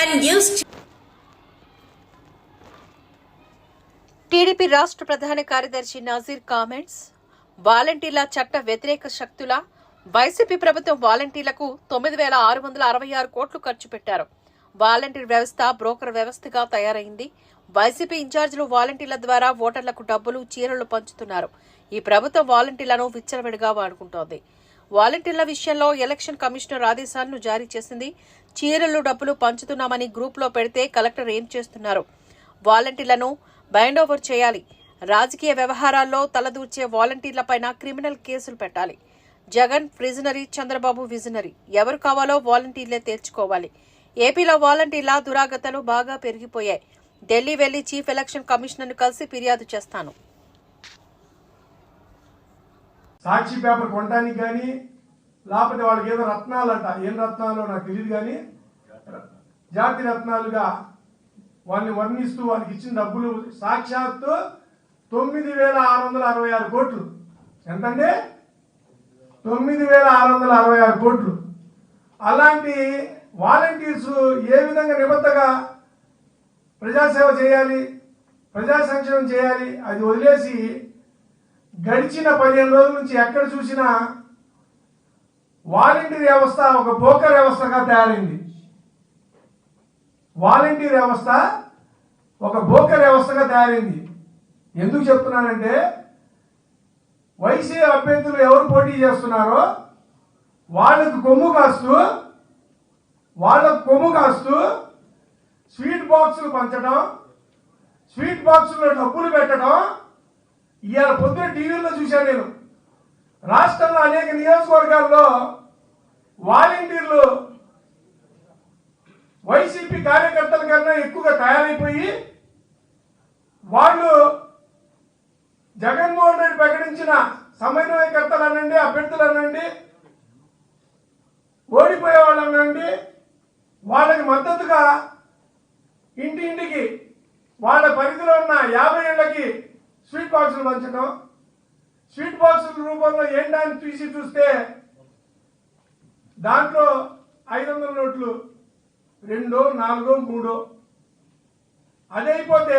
Seven TDP రాష్ట్ర ప్రధాన కార్యదర్శి నాజీర్ కామెంట్స్ వాలంటీర్ల చట్ట వ్యతిరేక శక్తుల వైసీపీ ప్రభుత్వం వాలంటీర్లకు తొమ్మిది వేల ఆరు వందల అరవై ఆరు కోట్లు ఖర్చు పెట్టారు. వాలంటీర్ వ్యవస్థ బ్రోకర్ వ్యవస్థగా తయారైంది. వైసీపీ ఇన్ఛార్జీలు వాలంటీర్ల ద్వారా ఓటర్లకు డబ్బులు చీరలు పంచుతున్నారు. ఈ ప్రభుత్వం వాలంటీర్లను విచ్చలవిడిగా వాడుకుంటోంది. వాలంటీర్ల విషయంలో ఎలక్షన్ కమిషనర్ ఆదేశాలను జారీ చేసింది. చీరలు డబ్బులు పంచుతున్నామని గ్రూప్లో పెడితే కలెక్టర్ ఏం చేస్తున్నారు? వాలంటీర్లను బైండ్ ఓవర్ చేయాలి. రాజకీయ వ్యవహారాల్లో తలదూర్చే వాలంటీర్లపైన క్రిమినల్ కేసులు పెట్టాలి. Jagan prisonary Chandrababu visionary. ఎవరు కావాలో వాలంటీర్లే తేల్చుకోవాలి ఏపీలో వాలంటీర్ల దురాగతలు బాగా పెరిగిపోయాయి. ఢిల్లీ వెళ్ళి చీఫ్ ఎలక్షన్ కమిషనర్ను కలిసి ఫిర్యాదు చేస్తాను. సాక్షి పేపర్ కొనడానికి కానీ లేకపోతే వాళ్ళకి ఏదో రత్నాలు అంట ఏం రత్నాలు నాకు తెలియదు కానీ జాతి రత్నాలుగా వాళ్ళని వర్ణిస్తూ వాళ్ళకి ఇచ్చిన డబ్బులు సాక్షాత్తు తొమ్మిది వేల ఆరు వందల అరవై ఆరు కోట్లు. ఎంతండి? తొమ్మిది వేల ఆరు వందల అరవై ఆరు కోట్లు. అలాంటి వాలంటీర్స్ ఏ విధంగా నిబద్ధగా ప్రజాసేవ చేయాలి ప్రజా సంక్షేమం చేయాలి అది వదిలేసి గడిచిన పదిహేను రోజుల నుంచి ఎక్కడ చూసినా వాలంటీర్ వ్యవస్థ ఒక బోకర్ వ్యవస్థగా తయారైంది. వాలంటీర్ వ్యవస్థ ఒక బోకర్ వ్యవస్థగా తయారైంది. ఎందుకు చెప్తున్నానంటే వైసీ అభ్యర్థులు ఎవరు పోటీ చేస్తున్నారో వాళ్ళకు కొమ్ము కాస్తూ వాళ్ళకు కొమ్ము కాస్తూ స్వీట్ బాక్సులు పంచడం స్వీట్ బాక్సుల్లో డబ్బులు పెట్టడం ఇవాళ పొద్దున టీవీలో చూశాను నేను. రాష్ట్రంలో అనేక నియోజకవర్గాల్లో వాలంటీర్లు వైసీపీ కార్యకర్తల కన్నా ఎక్కువగా తయారైపోయి వాళ్ళు జగన్మోహన్ రెడ్డి ప్రకటించిన సమన్వయకర్తలు అనండి అభ్యర్థులు అనండి ఓడిపోయే వాళ్ళు అనండి వాళ్ళకి మద్దతుగా ఇంటి ఇంటికి వాళ్ళ పరిధిలో ఉన్న యాభై ఏళ్ళకి స్వీట్ బాక్సులు పంచడం స్వీట్ బాక్సుల రూపంలో ఏంటని తీసి చూస్తే దాంట్లో ఐదు వందల నోట్లు రెండో నాలుగో మూడో. అదైపోతే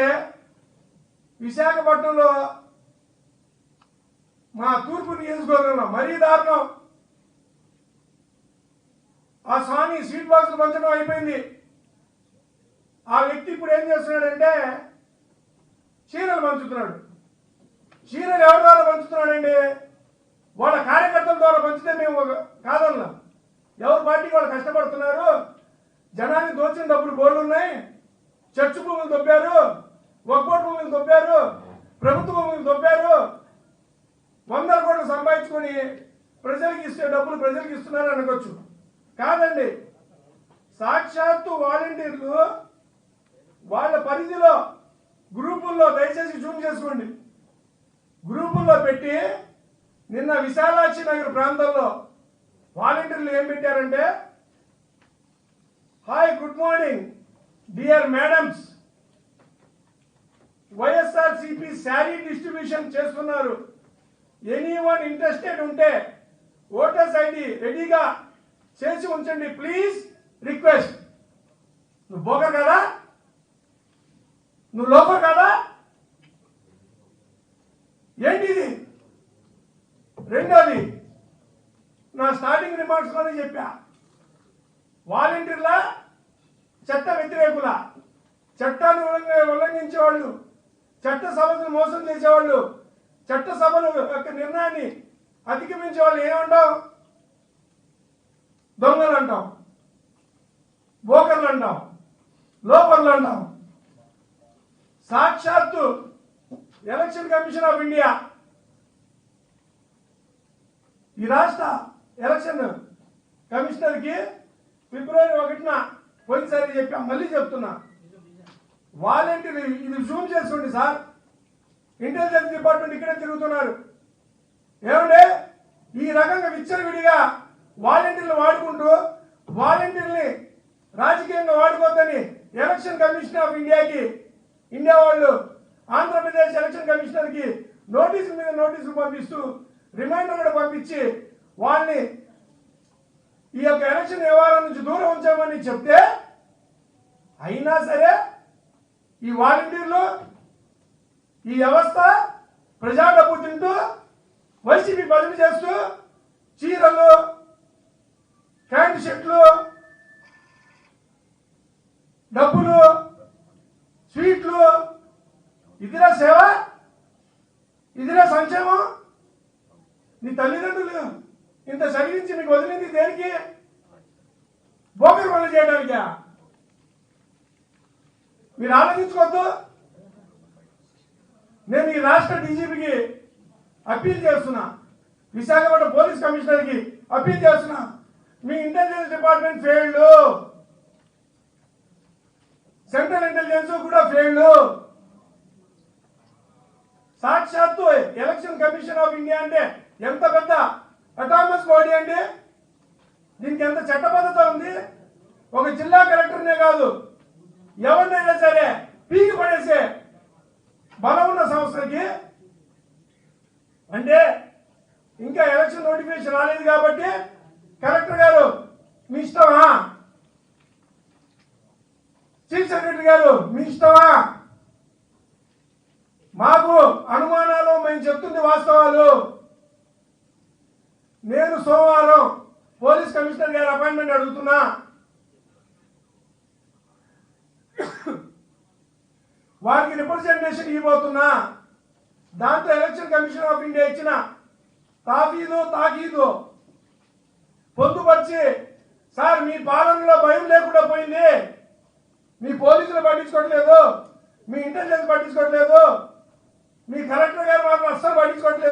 విశాఖపట్నంలో మా తూర్పు నియోజకవర్గంలో మరీ దారుణం. ఆ స్వామి స్వీట్ బాక్సులు పంచడం అయిపోయింది. ఆ వ్యక్తి ఇప్పుడు ఏం చేస్తున్నాడంటే చీరలు పంచుతున్నాడు. చీరలు ఎవరి ద్వారా పంచుతున్నాడండి? వాళ్ళ కార్యకర్తల ద్వారా పంచితే మేము కాదన్నా కాదన్నాం. ఎవరి పార్టీకి వాళ్ళు కష్టపడుతున్నారు? జనాన్ని దోచిన డబ్బులు బోర్డు ఉన్నాయి చర్చ్ భూములు దొబ్బారు ఒక్కోటి భూములు దొబ్బారు ప్రభుత్వ భూములు దొబ్బారు వందల కోట్లు సంపాదించుకొని ప్రజలకు ఇస్తే డబ్బులు ప్రజలకు ఇస్తున్నారు అనుకోవచ్చు కాదండి. సాక్షాత్తు వాలంటీర్లు వాళ్ళ పరిధిలో గ్రూపుల్లో దయచేసి జూమ్ చేసుకోండి. గ్రూపుల్లో పెట్టి నిన్న విశాలాక్షి నగర్ ప్రాంతంలో వాలంటీర్లు ఏం పెట్టారంటే hi good morning dear madams. YSR CP sari distribution చేస్తున్నారు. ఎనీ వన్ ఇంట్రెస్టెడ్ ఉంటే ఓటర్స్ ఐడి రెడీగా చేసి ఉంచండి ప్లీజ్ రిక్వెస్ట్. నువ్వు కదా నువ్వు లోపర్ కదా ఏంటిది రెండోది నా స్టార్టింగ్ చెప్పా. వాలంటీర్ల చట్ట వ్యతిరేకుల చట్టాన్ని ఉల్లంఘించేవాళ్ళు చట్ట సభను మోసం చేసేవాళ్ళు చట్ట సభలు యొక్క నిర్ణయాన్ని అధిగమించే వాళ్ళు ఏమంటాం దొంగలు అంటాం. బోకర్లు అంటాం లోపర్లు అంటాం. సాక్షాత్తు ఎలక్షన్ కమిషన్ ఆఫ్ ఇండియా. ఈ రాష్ట్ర ఎలక్షన్ కమిషనర్కి ఫిబ్రవరి ఒకటిన పోయినసారి చెప్పి మళ్ళీ చెప్తున్నా. వాలంటీర్ ఇది? జూమ్ చేసుకోండి సార్. ఇంటెలిజెన్స్ డిపార్ట్మెంట్ ఇక్కడే తిరుగుతున్నారు. ఏమంటే ఈ రకంగా విచ్చలవిడిగా వాలంటీర్లు వాడుకుంటూ వాలంటీర్ని రాజకీయంగా వాడుకోవద్దని ఎలక్షన్ కమిషన్ ఆఫ్ ఇండియాకి ఇండియా వాళ్ళు ఆంధ్రప్రదేశ్ ఎలక్షన్ కమిషనర్కి నోటీసుల మీద నోటీసులు పంపిస్తూ రిమైండర్ కూడా పంపించి వాళ్ళని ఈ యొక్క ఎలక్షన్ వ్యవహారం నుంచి దూరం ఉంచామని చెప్తే అయినా సరే ఈ వాలంటీర్లు ఈ వ్యవస్థ ప్రజా డబ్బు తింటూ వైసీపీ బదిలీ చేస్తూ చీరలు ప్యాంటు షర్ట్లు డబ్బులు స్వీట్లు ఇదిరా సేవ ఇదిరా సంక్షేమం నీ తల్లిదండ్రులు ఇంత చదివించి మీకు వదిలింది దేనికి? బోకర్ పనులు చేయడానికా? మీరు ఆలోచించుకోవద్దు. నేను ఈ రాష్ట్ర డీజీపీకి అప్పీల్ చేస్తున్నా. విశాఖపట్నం పోలీస్ కమిషనర్కి అప్పీల్ చేస్తున్నా. మీ intelligence department failed. Central intelligence కూడా ఫెయిల్డ్. సాక్షాత్తు ఎలక్షన్ కమిషన్ ఆఫ్ ఇండియా అంటే ఎంత పెద్ద అటానమస్ బాడీ అండి. దీనికి ఎంత చట్టబద్ధత ఉంది? ఒక జిల్లా కలెక్టర్నే కాదు ఎవరినైనా సరే పీకి పడేసే బలం ఉన్న సంస్థకి. అంటే ఇంకా ఎలక్షన్ నోటిఫికేషన్ రాలేదు కాబట్టి కలెక్టర్ గారు మీ ఇష్టమా? చీఫ్ సెక్రటరీ గారు మీ ఇష్టమా? మాకు అనుమానాలు మేము చెప్తుంది వాస్తవాలు. నేను సోమవారం పోలీస్ కమిషనర్ గారి అపాయింట్మెంట్ అడుగుతున్నా. వారికి రిప్రజెంటేషన్ ఇవ్వబోతున్నా. దాంతో ఎలక్షన్ కమిషన్ ఆఫ్ ఇండియా ఇచ్చిన తాకీదు తాకీదు పొందుపరిచి సార్ మీ పాలనలో భయం లేకుండా పోయింది. మీ పోలీసులు పట్టించుకోవట్లేదు మీ ఇంటెలిజెన్స్ పట్టించుకోవట్లేదు మీ కలెక్టర్